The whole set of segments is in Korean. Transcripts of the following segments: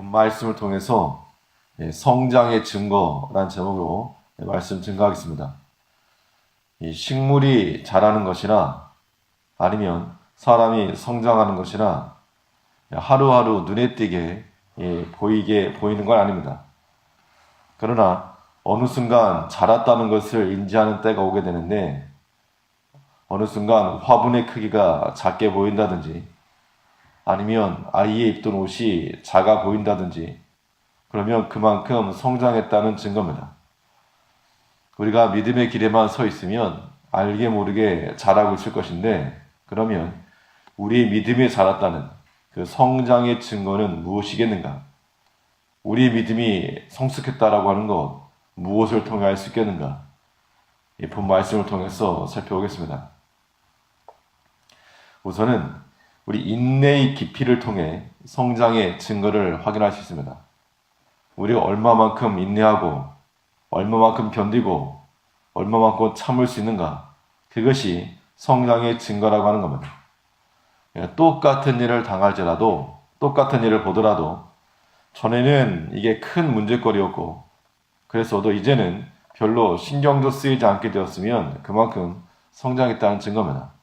본 말씀을 통해서 예, 성장의 증거라는 제목으로 예, 말씀 증거하겠습니다. 이 식물이 자라는 것이나 아니면 사람이 성장하는 것이나 하루하루 눈에 띄게 예, 보이게 보이는 건 아닙니다. 그러나 어느 순간 자랐다는 것을 인지하는 때가 오게 되는데 어느 순간 화분의 크기가 작게 보인다든지 아니면 아이의 입던 옷이 작아 보인다든지 그러면 그만큼 성장했다는 증거입니다. 우리가 믿음의 길에만 서 있으면 알게 모르게 자라고 있을 것인데 그러면 우리의 믿음에 자랐다는 그 성장의 증거는 무엇이겠는가? 우리의 믿음이 성숙했다라고 하는 것 무엇을 통해 알 수 있겠는가? 이 본 말씀을 통해서 살펴보겠습니다. 우선은 우리 인내의 깊이를 통해 성장의 증거를 확인할 수 있습니다. 우리가 얼마만큼 인내하고 얼마만큼 견디고 얼마만큼 참을 수 있는가 그것이 성장의 증거라고 하는 겁니다. 예, 똑같은 일을 당할지라도 똑같은 일을 보더라도 전에는 이게 큰 문제거리였고 그래서도 이제는 별로 신경도 쓰이지 않게 되었으면 그만큼 성장했다는 증거입니다.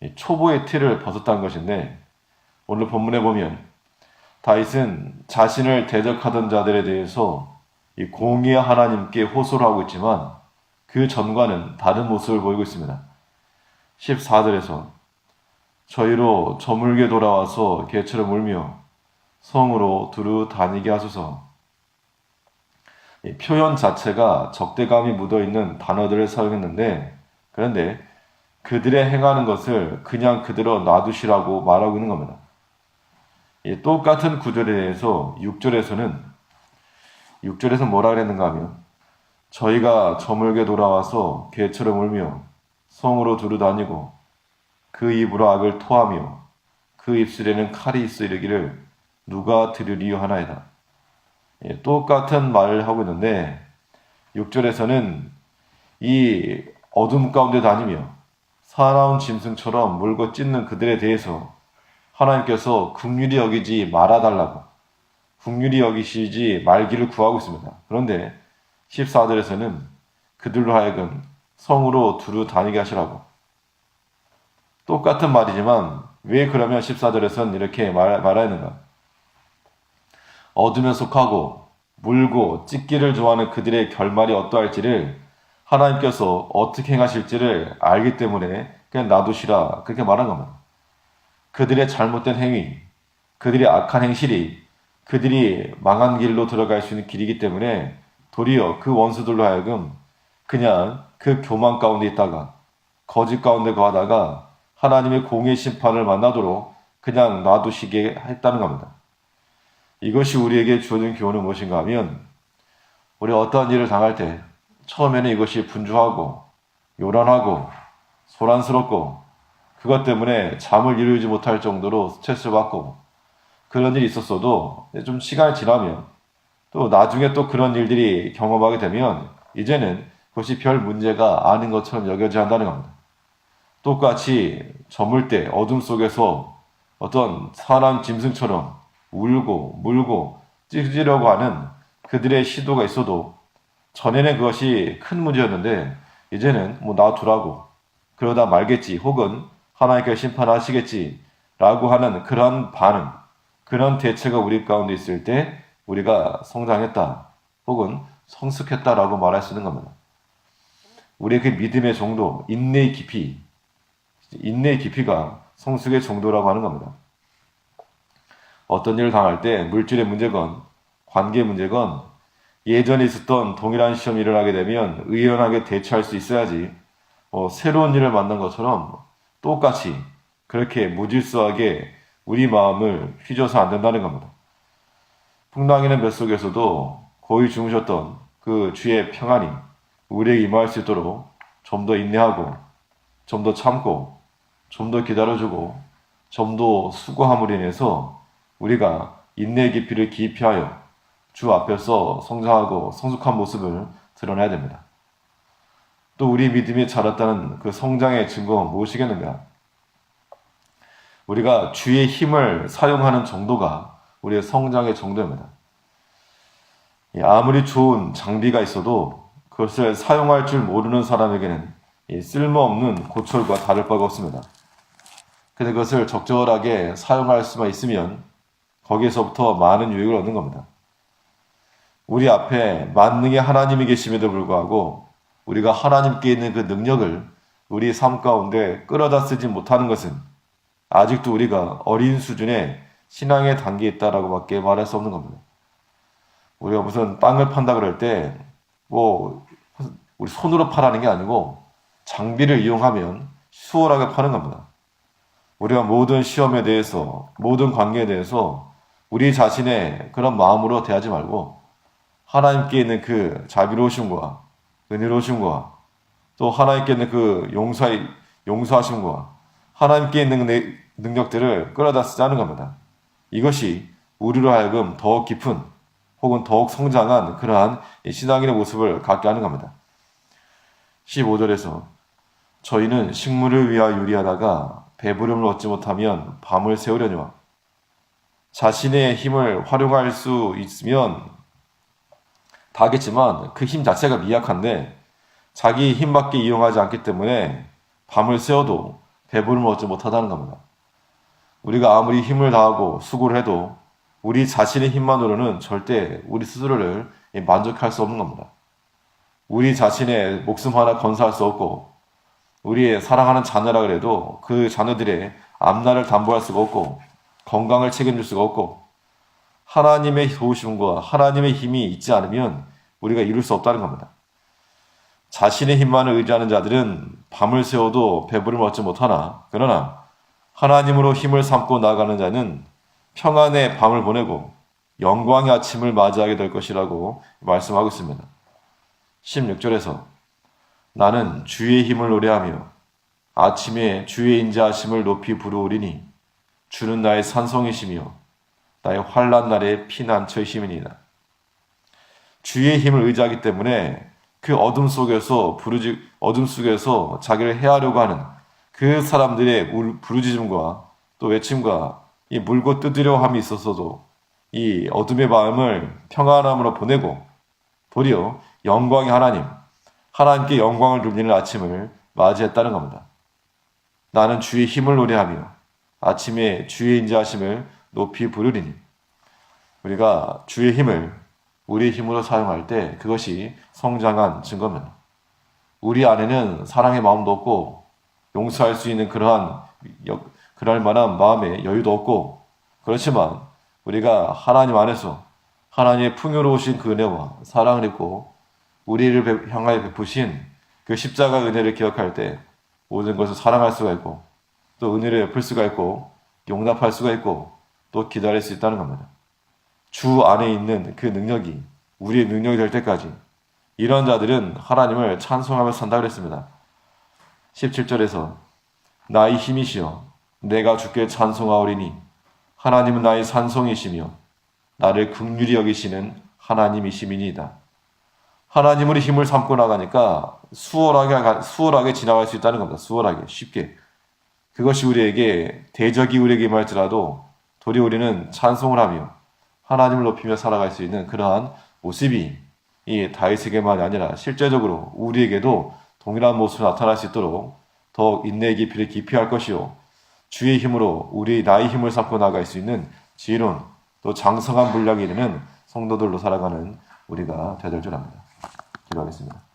이 초보의 틀을 벗었다는 것인데 오늘 본문에 보면 다윗은 자신을 대적하던 자들에 대해서 이 공의의 하나님께 호소를 하고 있지만 그 전과는 다른 모습을 보이고 있습니다. 14절에서 저희로 저물게 돌아와서 개처럼 울며 성으로 두루 다니게 하소서. 이 표현 자체가 적대감이 묻어 있는 단어들을 사용했는데 그런데 그들의 행하는 것을 그냥 그대로 놔두시라고 말하고 있는 겁니다. 이 똑같은 구절에 대해서 6절에서는 6절에서 뭐라 그랬는가 하면 저희가 저물게 돌아와서 개처럼 울며 성으로 두루 다니고 그 입으로 악을 토하며 그 입술에는 칼이 있어 이르기를 누가 들으리요 하나이다. 예, 똑같은 말을 하고 있는데 6절에서는 이 어둠 가운데 다니며 사나운 짐승처럼 물고 찢는 그들에 대해서 하나님께서 국률이 여기지 말아달라고 국률이 여기시지 말기를 구하고 있습니다. 그런데 14절에서는 그들로 하여금 성으로 두루 다니게 하시라고 똑같은 말이지만 왜 그러면 14절에서는 이렇게 말, 말하는가? 어둠에 속하고 물고 찢기를 좋아하는 그들의 결말이 어떠할지를 하나님께서 어떻게 행하실지를 알기 때문에 그냥 놔두시라 그렇게 말한 겁니다. 그들의 잘못된 행위, 그들의 악한 행실이 그들이 망한 길로 들어갈 수 있는 길이기 때문에 도리어 그 원수들로 하여금 그냥 그 교만 가운데 있다가 거짓 가운데 거하다가 하나님의 공의 심판을 만나도록 그냥 놔두시게 했다는 겁니다. 이것이 우리에게 주어진 교훈은 무엇인가 하면 우리 어떠한 일을 당할 때 처음에는 이것이 분주하고 요란하고 소란스럽고 그것 때문에 잠을 이루지 못할 정도로 스트레스를 받고 그런 일이 있었어도 좀 시간이 지나면 또 나중에 또 그런 일들이 경험하게 되면 이제는 그것이 별 문제가 아닌 것처럼 여겨져야 한다는 겁니다. 똑같이 저물 때 어둠 속에서 어떤 사람 짐승처럼 울고 물고 찢으려고 하는 그들의 시도가 있어도 전에는 그것이 큰 문제였는데 이제는 뭐 놔두라고 그러다 말겠지 혹은 하나님께 심판하시겠지 라고 하는 그런 반응 그런 대처가 우리 가운데 있을 때 우리가 성장했다 혹은 성숙했다라고 말할 수 있는 겁니다. 우리의 그 믿음의 정도, 인내의 깊이, 인내의 깊이가 성숙의 정도라고 하는 겁니다. 어떤 일을 당할 때 물질의 문제건 관계 문제건 예전에 있었던 동일한 시험이 일어나게 되면 의연하게 대처할 수 있어야지 어, 새로운 일을 만난 것처럼 똑같이 그렇게 무질서하게 우리 마음을 휘줘서 안 된다는 겁니다. 풍랑이는 뱃 속에서도 거의 주무셨던 그 주의 평안이 우리에게 임할 수 있도록 좀 더 인내하고 좀 더 참고 좀 더 기다려주고 좀 더 수고함으로 인해서 우리가 인내 깊이를 기피하여 주 앞에서 성장하고 성숙한 모습을 드러내야 됩니다. 또 우리 믿음이 자랐다는 그 성장의 증거는 무엇이겠는가? 우리가 주의 힘을 사용하는 정도가 우리의 성장의 정도입니다. 이 아무리 좋은 장비가 있어도 그것을 사용할 줄 모르는 사람에게는 이 쓸모없는 고철과 다를 바가 없습니다. 근데 그것을 적절하게 사용할 수만 있으면 거기에서부터 많은 유익을 얻는 겁니다. 우리 앞에 만능의 하나님이 계심에도 불구하고 우리가 하나님께 있는 그 능력을 우리 삶 가운데 끌어다 쓰지 못하는 것은 아직도 우리가 어린 수준의 신앙의 단계에 있다라고밖에 말할 수 없는 겁니다. 우리가 무슨 땅을 판다 그럴 때 뭐 우리 손으로 파라는 게 아니고 장비를 이용하면 수월하게 파는 겁니다. 우리가 모든 시험에 대해서 모든 관계에 대해서 우리 자신의 그런 마음으로 대하지 말고 하나님께 있는 그 자비로우심과 은혜로우심과 또 하나님께 있는 그 용서 용서하심과 하나님께 있는 내- 능력들을 끌어다 쓰자는 겁니다. 이것이 우리로 하여금 더욱 깊은 혹은 더욱 성장한 그러한 이 신앙인의 모습을 갖게 하는 겁니다. 15절에서 저희는 식물을 위하여 유리하다가 배부름을 얻지 못하면 밤을 새우려니와 자신의 힘을 활용할 수 있으면 다 하겠지만 그 힘 자체가 미약한데 자기 힘밖에 이용하지 않기 때문에 밤을 새워도 배부름을 얻지 못하다는 겁니다. 우리가 아무리 힘을 다하고 수고를 해도 우리 자신의 힘만으로는 절대 우리 스스로를 만족할 수 없는 겁니다. 우리 자신의 목숨 하나 건사할 수 없고 우리의 사랑하는 자녀라 그래도 그 자녀들의 앞날을 담보할 수가 없고 건강을 책임질 수가 없고 하나님의 도우심과 하나님의 힘이 있지 않으면 우리가 이룰 수 없다는 겁니다. 자신의 힘만을 의지하는 자들은 밤을 새워도 배부름을 얻지 못하나 그러나 하나님으로 힘을 삼고 나아가는 자는 평안의 밤을 보내고 영광의 아침을 맞이하게 될 것이라고 말씀하고 있습니다. 16절에서 나는 주의 힘을 노래하며 아침에 주의 인자하심을 높이 부르오리니 주는 나의 산성이시며 나의 환란 날의 피난처이심이니이다. 주의 힘을 의지하기 때문에 그 어둠 속에서 부르지 어둠 속에서 자기를 해하려고 하는 그 사람들의 울- 부르짖음과 또 외침과 이 물고 뜯으려 함이 있어서도 이 어둠의 마음을 평안함으로 보내고 도리어 영광의 하나님, 하나님께 영광을 돌리는 아침을 맞이했다는 겁니다. 나는 주의 힘을 노래하며 아침에 주의 인자하심을 높이 부르리니 우리가 주의 힘을 우리의 힘으로 사용할 때 그것이 성장한 증거입니다. 우리 안에는 사랑의 마음도 없고 용서할 수 있는 그러한 역- 그럴 만한 마음의 여유도 없고 그렇지만 우리가 하나님 안에서 하나님의 풍요로우신 그 은혜와 사랑을 입고 우리를 베- 향하여 베푸신 그 십자가 은혜를 기억할 때 모든 것을 사랑할 수가 있고 또 은혜를 베풀 수가 있고 용납할 수가 있고 또 기다릴 수 있다는 겁니다. 주 안에 있는 그 능력이 우리의 능력이 될 때까지 이런 자들은 하나님을 찬송하며 산다 그랬습니다. 17절에서 나의 힘이시여 내가 주께 찬송하오리니 하나님은 나의 산성이시며 나를 극률히 여기시는 하나님이시민이다. 하나님으로 힘을 삼고 나가니까 수월하게 가- 수월하게 지나갈 수 있다는 겁니다. 수월하게 쉽게 그것이 우리에게 대적이 우리에게 임할지라도 도리 우리는 찬송을 하며 하나님을 높이며 살아갈 수 있는 그러한 모습이 이 다윗에게만이 아니라 실제적으로 우리에게도 동일한 모습으로 나타날 수 있도록 더 인내의 깊이를 깊이 할 것이요 주의 힘으로 우리 나의 힘을 삼고 나갈 수 있는 지혜로운 또 장성한 분량이 이르는 성도들로 살아가는 우리가 되될 줄 압니다. 기도하겠습니다.